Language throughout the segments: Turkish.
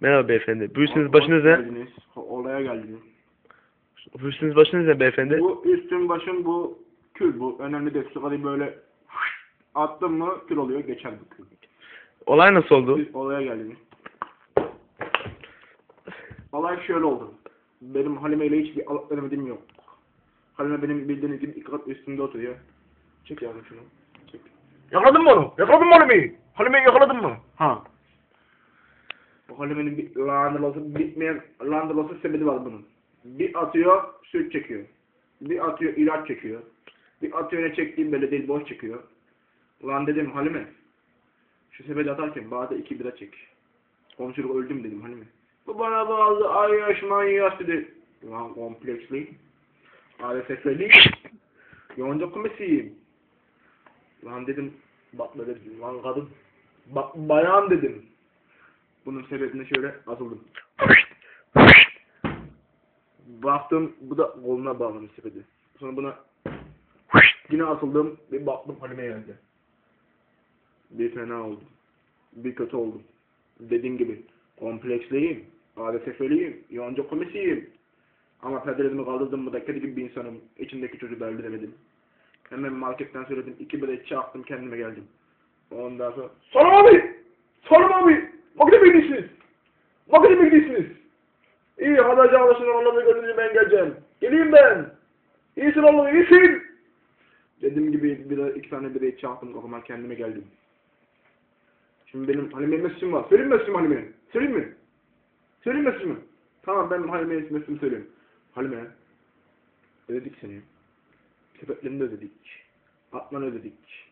Merhaba beyefendi. Bu üstünüz başınız ne? Geldiniz. Olaya geldiniz. Bu üstünüz başınız ne beyefendi? Bu üstün başın bu kül bu. Önemli değil. Kadar böyle attın mı kül oluyor geçer bu kül. Olay nasıl oldu? Siz olaya geldiniz. Olay şöyle oldu. Benim Halime ile hiçbir alıp veremediğim yok. Halime benim bildiğiniz gibi iki kat üstünde oturuyor. Çek yavrum şunu. Çek. Yakaladın mı onu? Yakaladın mı Halime'yi? Halime'yi yakaladın mı? Ha. Halime'nin bir landırması, bitmeyen landırması sebebi var bunun. Bir atıyor, süt çekiyor. Bir atıyor, ilaç çekiyor. Bir atıyor, ne çektiğim belli değil, boş çekiyor. Ulan dedim Halime, şu sepeti atarken bana iki bira çek. Komşuluk öldüm dedim Halime. Bu bana bazı ay yaş manyaş dedi. Ulan kompleksli. ALSF'li. Yonca komisiyim. Lan dedim, bak böyle lan kadın. Bak bayan dedim. Bunun sebebine şöyle asıldım. Baktım bu da koluna bağlamış sepeti. Sonra buna yine asıldım ve baktım Halime geldi. Bir fena oldum. Bir kötü oldum. Dediğim gibi kompleksliyim. ADSF'liyim. Yonca komisiyim. Ama perdelerimi kaldırdım mı da kedi gibi bir insanım. İçimdeki çocuğu belli demedim. Hemen marketten söyledim. iki bilet çaktım kendime geldim. Ondan sonra Salam abi! Salam abi! Makine mi gidiyorsunuz? Makine mi gidiyorsunuz? İyi hadi çalışın onları görünce ben geleceğim. Geleyim ben. İyisin oğlum iyisin. Dediğim gibi bir, iki tane bireyi çaktım kafama kendime geldim. Şimdi benim Halime'nin mesajım var. Söyleyeyim mi mesajım Halime'ye? Söyleyeyim mi? Söyleyeyim mesajımı. Tamam ben Halime'ye mesajımı söyleyeyim. Halime. Ödedik seni. Sepetlerini de ödedik. Atmanı ödedik.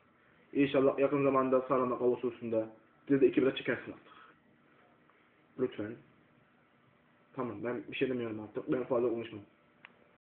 İnşallah yakın zamanda sarana kavuşursun bize de iki bira çekersin artık. Lütfen. Tamam ben bir şey demiyorum artık. Ben fazla konuşmam.